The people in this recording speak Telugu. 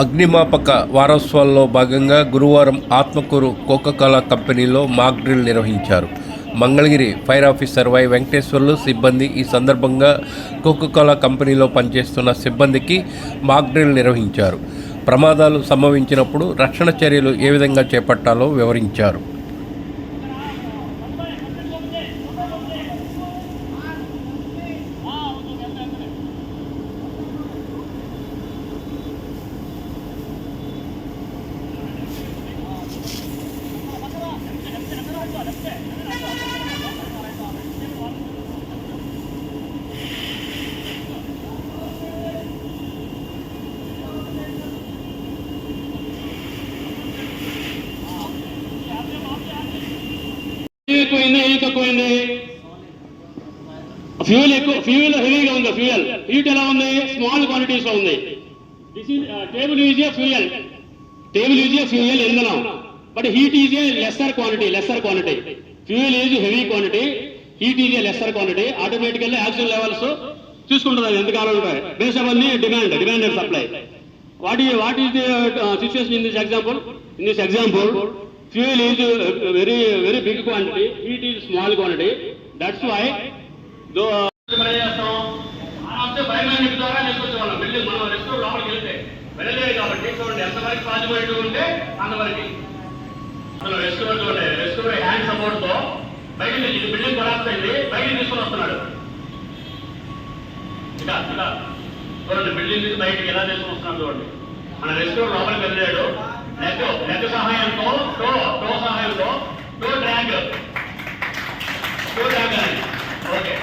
అగ్నిమాపక వారోత్సవాల్లో భాగంగా గురువారం ఆత్మకూరు కోకాకోలా కంపెనీలో మాక్ డ్రిల్ నిర్వహించారు. Mangalagiri fire officer Y Venkateswarlu సిబ్బంది ఈ సందర్భంగా కోకాకోలా కంపెనీలో పనిచేస్తున్న సిబ్బందికి మాక్ డ్రిల్ నిర్వహించారు. ప్రమాదాలు సంభవించినప్పుడు రక్షణ చర్యలు ఏ విధంగా చేపట్టాలో వివరించారు. ఎక్కువైంది ఏం తక్కువైంది ఫ్యూయల్ ఎక్కువ ఫ్యూయల్ హెవీగా ఉంది ఫ్యూయల్ హీట్ ఎలా ఉంది? స్మాల్ క్వాంటిటీస్లో ఉంది. This is table use a fuel table use a fuel ఇంధనం but heat is a lesser quantity lesser quantity fuel is heavy quantity heat is a lesser quantity automatically oxygen levels చూసుకుంటుంది అది. ఎంతకాలం ఉంటాయి బేస్ అవన్నీ demand demand and supply what ఈ what is the situation in this example in this example fuel is very very big quantity heat is small quantity that's why though ద్వారా తీసుకొచ్చే వాళ్ళం మనం రెస్ట్ లోపలికి వెళ్తే. వెళ్ళలేదు కాబట్టి చూడండి ఎంతవరకు పాజిబిలిటీ ఉంటే అంతవరకు. అసలు రెస్క్యూర్ చూడండి రెస్క్యూర్ హ్యాండ్ సపోర్ట్తో బయట ఇది బిల్డింగ్ కొలాప్స్ అయింది బయట తీసుకొని వస్తున్నాడు. ఇక ఇక చూడండి బిల్డింగ్ నుంచి బయటకి ఎలా తీసుకొని వస్తున్నాడు చూడండి. మన రెస్క్యూర్ లోపలికి వెళ్ళాడు. నెక్ నెక్ సహాయంతో టో టో సహాయంతో tow drag tow drag okay.